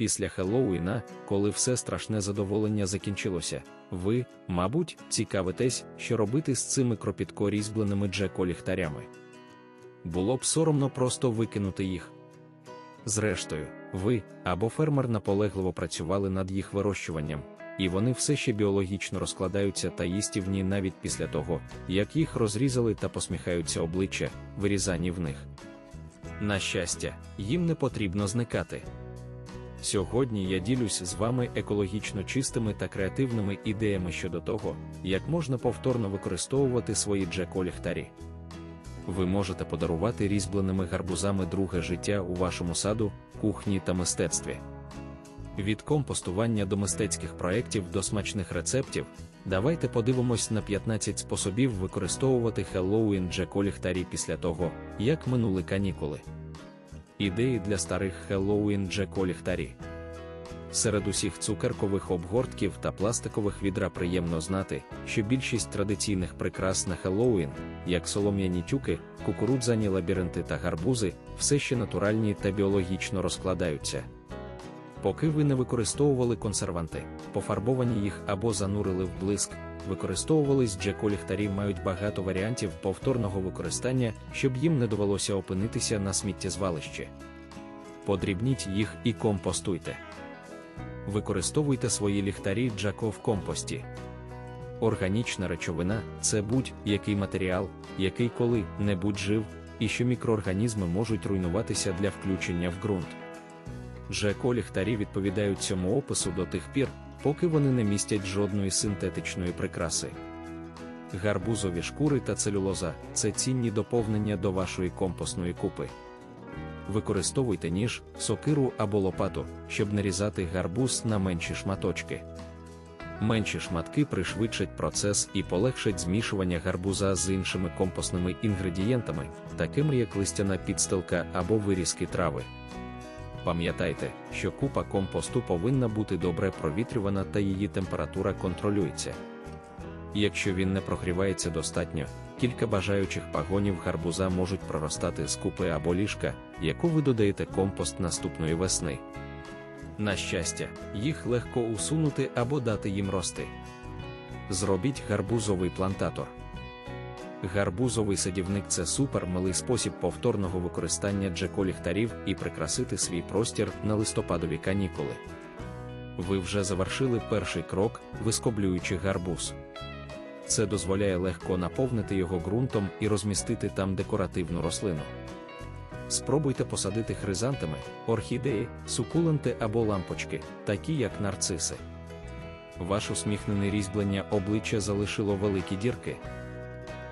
Після Хеллоуіна, коли все страшне задоволення закінчилося, ви, мабуть, цікавитесь, що робити з цими кропітко різьбленими джеко-ліхтарями. Було б соромно просто викинути їх. Зрештою, ви або фермер наполегливо працювали над їх вирощуванням, і вони все ще біологічно розкладаються та їстівні навіть після того, як їх розрізали та посміхаються обличчя, вирізані в них. На щастя, їм не потрібно зникати. Сьогодні я ділюсь з вами екологічно чистими та креативними ідеями щодо того, як можна повторно використовувати свої джеко-ліхтарі. Ви можете подарувати різьбленими гарбузами друге життя у вашому саду, кухні та мистецтві. Від компостування до мистецьких проєктів до смачних рецептів, давайте подивимось на 15 способів використовувати Halloween джеко-ліхтарі після того, як минули канікули. Ідеї для старих Хеллоуін джеко-ліхтарі. Серед усіх цукеркових обгортків та пластикових відра приємно знати, що більшість традиційних прикрас на Хеллоуін, як солом'яні тюки, кукурудзані лабіринти та гарбузи, все ще натуральні та біологічно розкладаються. Поки ви не використовували консерванти, пофарбовані їх або занурили в блиск, використовувались джеко-ліхтарі мають багато варіантів повторного використання, щоб їм не довелося опинитися на сміттєзвалищі. Подрібніть їх і компостуйте. Використовуйте свої ліхтарі джако в компості. Органічна речовина це будь-який матеріал, який коли-небудь жив, і що мікроорганізми можуть руйнуватися для включення в ґрунт. Джеко-ліхтарі відповідають цьому опису до тих пір, поки вони не містять жодної синтетичної прикраси. Гарбузові шкури та целюлоза це цінні доповнення до вашої компостної купи. Використовуйте ніж, сокиру або лопату, щоб нарізати гарбуз на менші шматочки. Менші шматки пришвидшать процес і полегшать змішування гарбуза з іншими компостними інгредієнтами, такими як листяна підстилка або вирізки трави. Пам'ятайте, що купа компосту повинна бути добре провітрювана та її температура контролюється. Якщо він не прогрівається достатньо, кілька бажаючих пагонів гарбуза можуть проростати з купи або ліжка, яку ви додаєте компост наступної весни. На щастя, їх легко усунути або дати їм рости. Зробіть гарбузовий плантатор. Гарбузовий садівник це супер малий спосіб повторного використання джеколіхтарів і прикрасити свій простір на листопадові канікули. Ви вже завершили перший крок, вискоблюючи гарбуз. Це дозволяє легко наповнити його ґрунтом і розмістити там декоративну рослину. Спробуйте посадити хризантами, орхідеї, сукуленти або лампочки, такі як нарциси. Ваш усміхнене різьблення обличчя залишило великі дірки.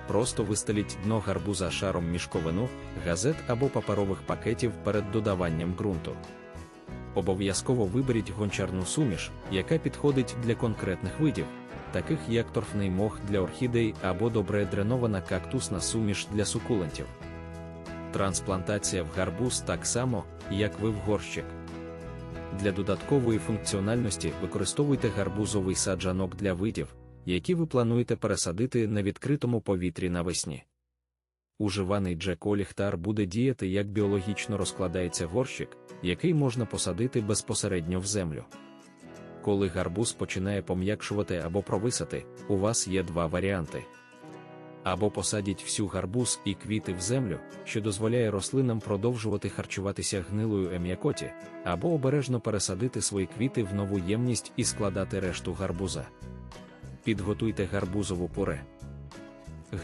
Просто вистеліть дно гарбуза шаром мішковину, газет або паперових пакетів перед додаванням ґрунту. Обов'язково виберіть гончарну суміш, яка підходить для конкретних видів, таких як торфний мох для орхідей або добре дренована кактусна суміш для сукулентів. Трансплантація в гарбуз так само, як ви в горщик. Для додаткової функціональності використовуйте гарбузовий саджанок для видів, які ви плануєте пересадити на відкритому повітрі навесні. Уживаний джек-оліхтар буде діяти як біологічно розкладається горщик, який можна посадити безпосередньо в землю. Коли гарбуз починає пом'якшувати або провисати, у вас є два варіанти. Або посадіть всю гарбуз і квіти в землю, що дозволяє рослинам продовжувати харчуватися гнилою ем'якоті, або обережно пересадити свої квіти в нову ємність і складати решту гарбуза. Підготуйте гарбузову пуре.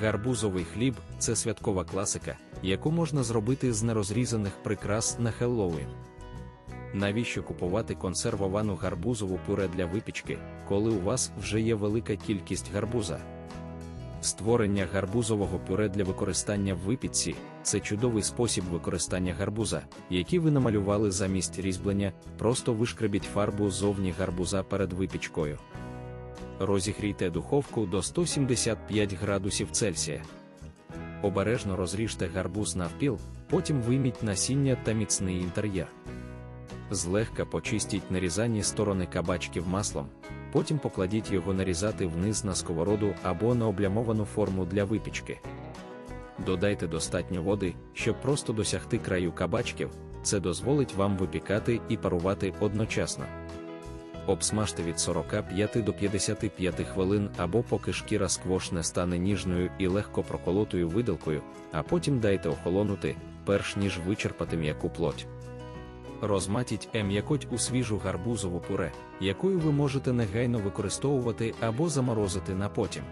Гарбузовий хліб це святкова класика, яку можна зробити з нерозрізаних прикрас на Хеллоуін. Навіщо купувати консервовану гарбузову пюре для випічки, коли у вас вже є велика кількість гарбуза? Створення гарбузового пюре для використання в випічці це чудовий спосіб використання гарбуза, який ви намалювали замість різьблення, просто вишкребіть фарбу зовні гарбуза перед випічкою. Розігрійте духовку до 175 градусів Цельсія. Обережно розріжте гарбуз навпіл, потім вийміть насіння та міцний інтер'єр. Злегка почистіть нарізані сторони кабачків маслом, потім покладіть його нарізати вниз на сковороду або на облямовану форму для випічки. Додайте достатньо води, щоб просто досягти краю кабачків, це дозволить вам випікати і парувати одночасно. Обсмажте від 45 до 55 хвилин або поки шкіра сквош не стане ніжною і легко проколотою виделкою, а потім дайте охолонути, перш ніж вичерпати м'яку плоть. Розматіть м'якоть у свіжу гарбузову пюре, якою ви можете негайно використовувати або заморозити на потім.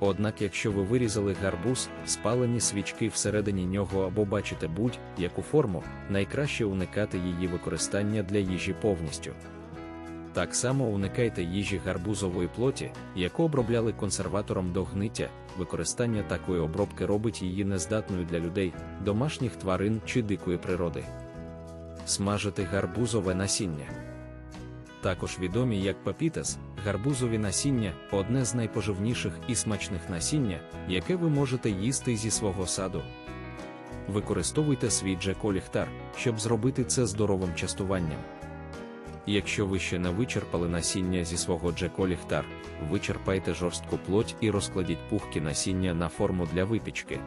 Однак, якщо ви вирізали гарбуз, спалені свічки всередині нього або бачите будь-яку форму, найкраще уникати її використання для їжі повністю. Так само уникайте їжі гарбузової плоті, яку обробляли консерватором до гниття, використання такої обробки робить її нездатною для людей, домашніх тварин чи дикої природи. Смажити гарбузове насіння. Також відомі як папітес, гарбузові насіння одне з найпоживніших і смачних насіння, яке ви можете їсти зі свого саду. Використовуйте свій джеколіхтар, щоб зробити це здоровим частуванням. Якщо ви ще не вичерпали насіння зі свого джеколіхтар, вичерпайте жорстку плоть і розкладіть пухкі насіння на форму для випічки.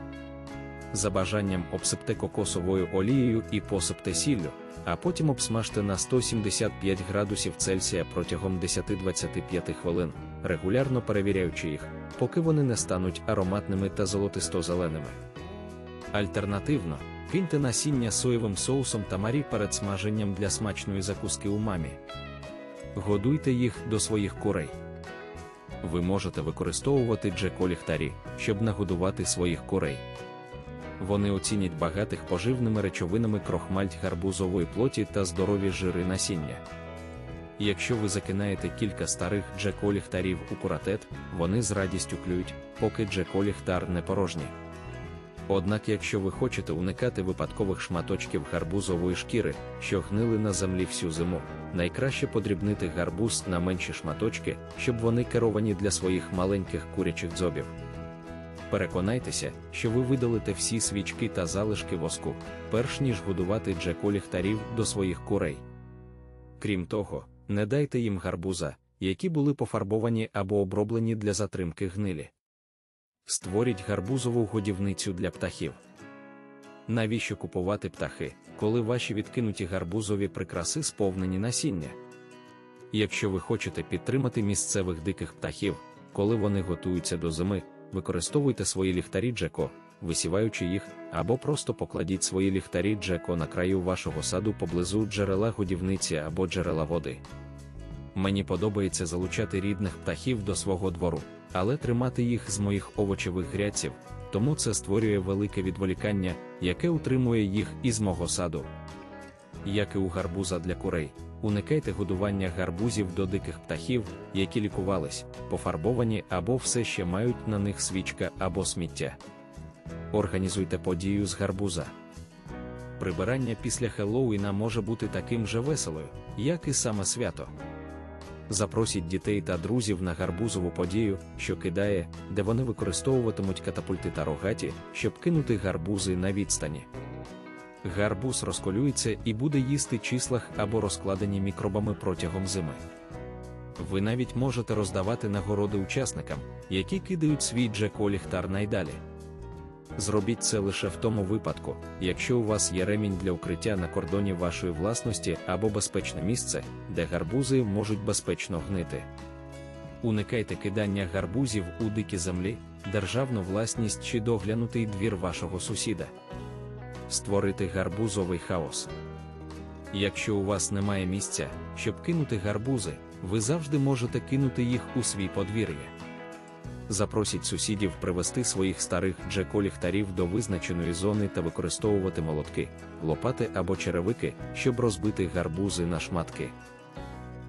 За бажанням обсипте кокосовою олією і посипте сіллю, а потім обсмажте на 175 градусів Цельсія протягом 10-25 хвилин, регулярно перевіряючи їх, поки вони не стануть ароматними та золотисто-зеленими. Альтернативно, киньте насіння соєвим соусом тамарі перед смаженням для смачної закуски умамі. Годуйте їх до своїх курей. Ви можете використовувати джеколіхтарі, щоб нагодувати своїх курей. Вони оцінять багатих поживними речовинами крохмальть гарбузової плоті та здорові жири насіння. Якщо ви закинаєте кілька старих джеколіхтарів у куратет, вони з радістю клюють, поки джеколіхтар не порожній. Однак, якщо ви хочете уникати випадкових шматочків гарбузової шкіри, що гнили на землі всю зиму, найкраще подрібнити гарбуз на менші шматочки, щоб вони керовані для своїх маленьких курячих дзобів. Переконайтеся, що ви видалите всі свічки та залишки воску, перш ніж годувати джеколіхтарів до своїх курей. Крім того, не дайте їм гарбуза, які були пофарбовані або оброблені для затримки гнилі. Створіть гарбузову годівницю для птахів. Навіщо купувати птахи, коли ваші відкинуті гарбузові прикраси сповнені насіння? Якщо ви хочете підтримати місцевих диких птахів, коли вони готуються до зими, використовуйте свої ліхтарі Джеко, висіваючи їх, або просто покладіть свої ліхтарі Джеко на краю вашого саду поблизу джерела годівниці або джерела води. Мені подобається залучати рідних птахів до свого двору, але тримати їх з моїх овочевих грядців, тому це створює велике відволікання, яке утримує їх із мого саду. Як і у гарбуза для курей, уникайте годування гарбузів до диких птахів, які лікувались, пофарбовані або все ще мають на них свічка або сміття. Організуйте подію з гарбуза. Прибирання після Хеллоуіна може бути таким же веселою, як і саме свято. Запросіть дітей та друзів на гарбузову подію, що кидає, де вони використовуватимуть катапульти та рогаті, щоб кинути гарбузи на відстані. Гарбуз розколюється і буде їсти числах або розкладені мікробами протягом зими. Ви навіть можете роздавати нагороди учасникам, які кидають свій джеколіхтар найдалі. Зробіть це лише в тому випадку, якщо у вас є ремінь для укриття на кордоні вашої власності або безпечне місце, де гарбузи можуть безпечно гнити. Уникайте кидання гарбузів у дикі землі, державну власність чи доглянутий двір вашого сусіда. Створити гарбузовий хаос. Якщо у вас немає місця, щоб кинути гарбузи, ви завжди можете кинути їх у свій подвір'я. Запросіть сусідів привезти своїх старих джеколіхтарів до визначеної зони та використовувати молотки, лопати або черевики, щоб розбити гарбузи на шматки.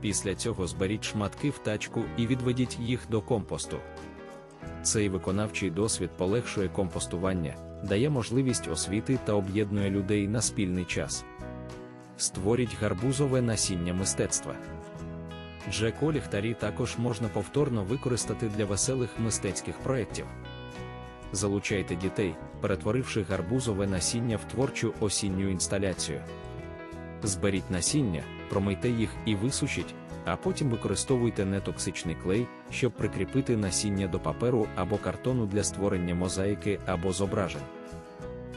Після цього зберіть шматки в тачку і відведіть їх до компосту. Цей виконавчий досвід полегшує компостування, дає можливість освіти та об'єднує людей на спільний час. Створіть гарбузове насіння мистецтва. Джеколіхтарі також можна повторно використати для веселих мистецьких проєктів. Залучайте дітей, перетворивши гарбузове насіння в творчу осінню інсталяцію. Зберіть насіння, промийте їх і висушіть, а потім використовуйте нетоксичний клей, щоб прикріпити насіння до паперу або картону для створення мозаїки або зображень.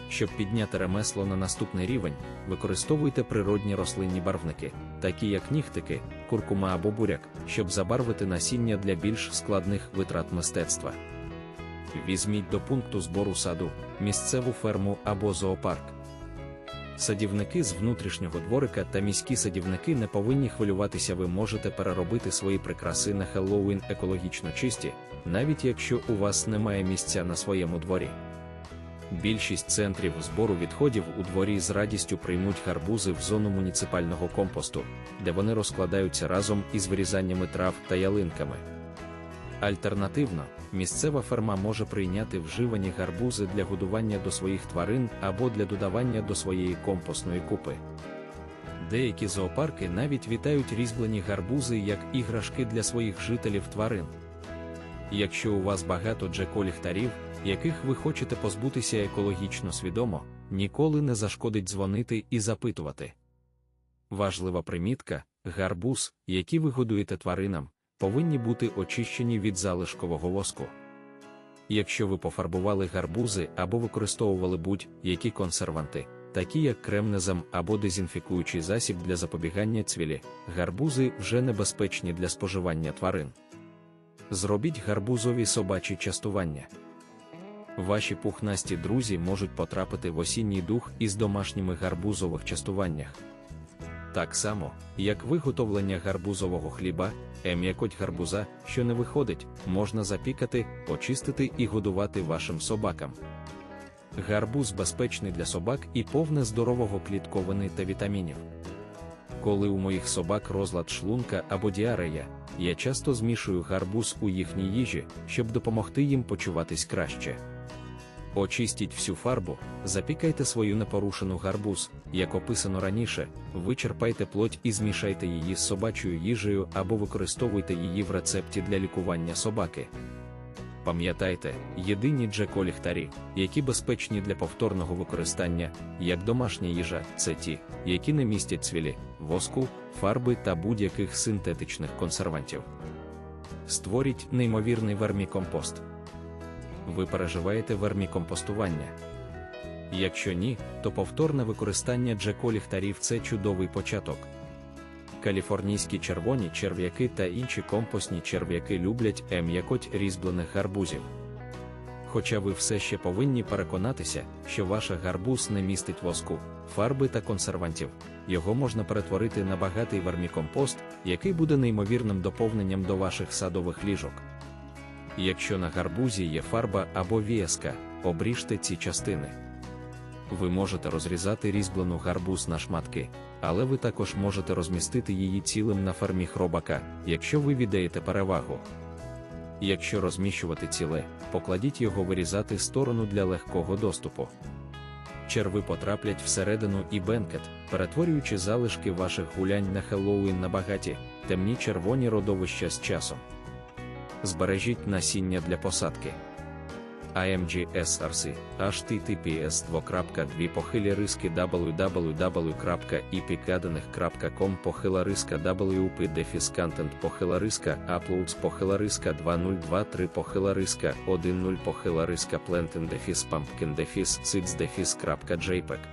Щоб підняти ремесло на наступний рівень, використовуйте природні рослинні барвники, такі як нігтики, куркума або буряк, щоб забарвити насіння для більш складних витрат мистецтва. Візьміть до пункту збору саду, місцеву ферму або зоопарк. Садівники з внутрішнього дворика та міські садівники не повинні хвилюватися, ви можете переробити свої прикраси на Хеллоуін екологічно чисті, навіть якщо у вас немає місця на своєму дворі. Більшість центрів збору відходів у дворі з радістю приймуть гарбузи в зону муніципального компосту, де вони розкладаються разом із вирізаннями трав та ялинками. Альтернативно, місцева ферма може прийняти вживані гарбузи для годування до своїх тварин або для додавання до своєї компостної купи. Деякі зоопарки навіть вітають різьблені гарбузи як іграшки для своїх жителів тварин. Якщо у вас багато джеколіхтарів, яких ви хочете позбутися екологічно свідомо, ніколи не зашкодить дзвонити і запитувати. Важлива примітка гарбуз, який ви годуєте тваринам, повинні бути очищені від залишкового воску. Якщо ви пофарбували гарбузи або використовували будь-які консерванти, такі як кремнезам або дезінфікуючий засіб для запобігання цвілі, гарбузи вже небезпечні для споживання тварин. Зробіть гарбузові собачі частування. Ваші пухнасті друзі можуть потрапити в осінній дух із домашніми гарбузових частуваннях. Так само, як виготовлення гарбузового хліба, ем'якоть гарбуза, що не виходить, можна запікати, очистити і годувати вашим собакам. Гарбуз безпечний для собак і повне здорового клітковини та вітамінів. Коли у моїх собак розлад шлунка або діарея, я часто змішую гарбуз у їхній їжі, щоб допомогти їм почуватись краще. Очистіть всю фарбу, запікайте свою непорушену гарбуз, як описано раніше, вичерпайте плоть і змішайте її з собачою їжею або використовуйте її в рецепті для лікування собаки. Пам'ятайте, єдині джеколіхтарі, які безпечні для повторного використання, як домашня їжа, це ті, які не містять цвілі, воску, фарби та будь-яких синтетичних консервантів. Створіть неймовірний вермікомпост. Ви переживаєте вермікомпостування? Якщо ні, то повторне використання джеколіхтарів це чудовий початок. Каліфорнійські червоні черв'яки та інші компостні черв'яки люблять ем'якоть різьблених гарбузів. Хоча ви все ще повинні переконатися, що ваша гарбуз не містить воску, фарби та консервантів, його можна перетворити на багатий вермікомпост, який буде неймовірним доповненням до ваших садових ліжок. Якщо на гарбузі є фарба або віяска, обріжте ці частини. Ви можете розрізати різьблену гарбуз на шматки, але ви також можете розмістити її цілим на фермі хробака, якщо ви віддаєте перевагу. Якщо розміщувати ціле, покладіть його вирізати сторону для легкого доступу. Черви потраплять всередину і бенкет, перетворюючи залишки ваших гулянь на Хеллоуін на багаті, темні червоні родовища з часом. Збережіть насіння для посадки. IMG-SRC, https 2.2 похилі риски www.ipkadeних.com похила риска WP дефіс контент похила риска uploads похила риска 2023 похила риска 10 похила риска planting дефіс pumpkin дефіс seeds дефіс.jpg